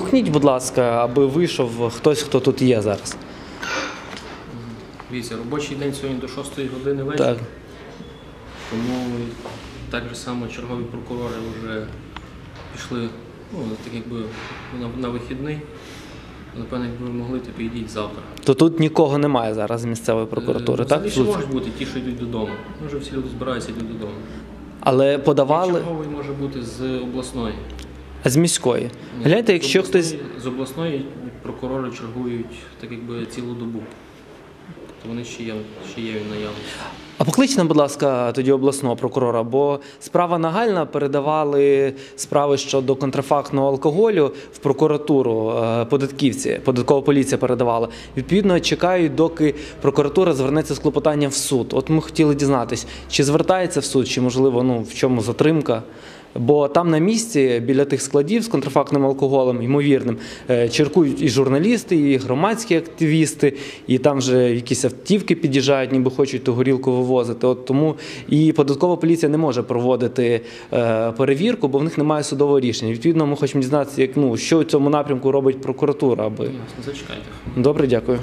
Гукніть, будь ласка, аби вийшов хтось, хто тут є зараз. Дивіться, робочий день сьогодні до 6 години вечора, Так. тому так же само чергові прокурори вже пішли ну, так якби на, на вихідний. Напевно, якби ви могли, то підійдіть завтра. То тут нікого немає зараз з місцевої прокуратури, Е, так? Взагалі ще Тут? можуть бути ті, що йдуть додому. Ну, Вже всі люди збираються йдуть додому. Але подавали Черговий може бути з обласної. А з міської. Гляньте, якщо хтось. з обласної прокурори чергують так якби цілу добу. Тобто вони ще є, ще є наявності. А покличте, будь ласка, тоді обласного прокурора, бо справа нагальна передавали справи щодо контрафактного алкоголю в прокуратуру е, податківці, податкова поліція передавала. Відповідно, чекають, доки прокуратура звернеться з клопотанням в суд. От ми хотіли дізнатись, чи звертається в суд, чи можливо ну в чому затримка. Бо там на місці біля тих складів з контрафактним алкоголем, ймовірним, е, чергують і журналісти, і громадські активісти, і там вже якісь автівки під'їжджають, ніби хочуть ту горілку вивозити. От тому і податкова поліція не може проводити е, перевірку, бо в них немає судового рішення. Відповідно, ми хочемо дізнатися, як ну що у цьому напрямку робить прокуратура. Аби зачекайте. добре, дякую.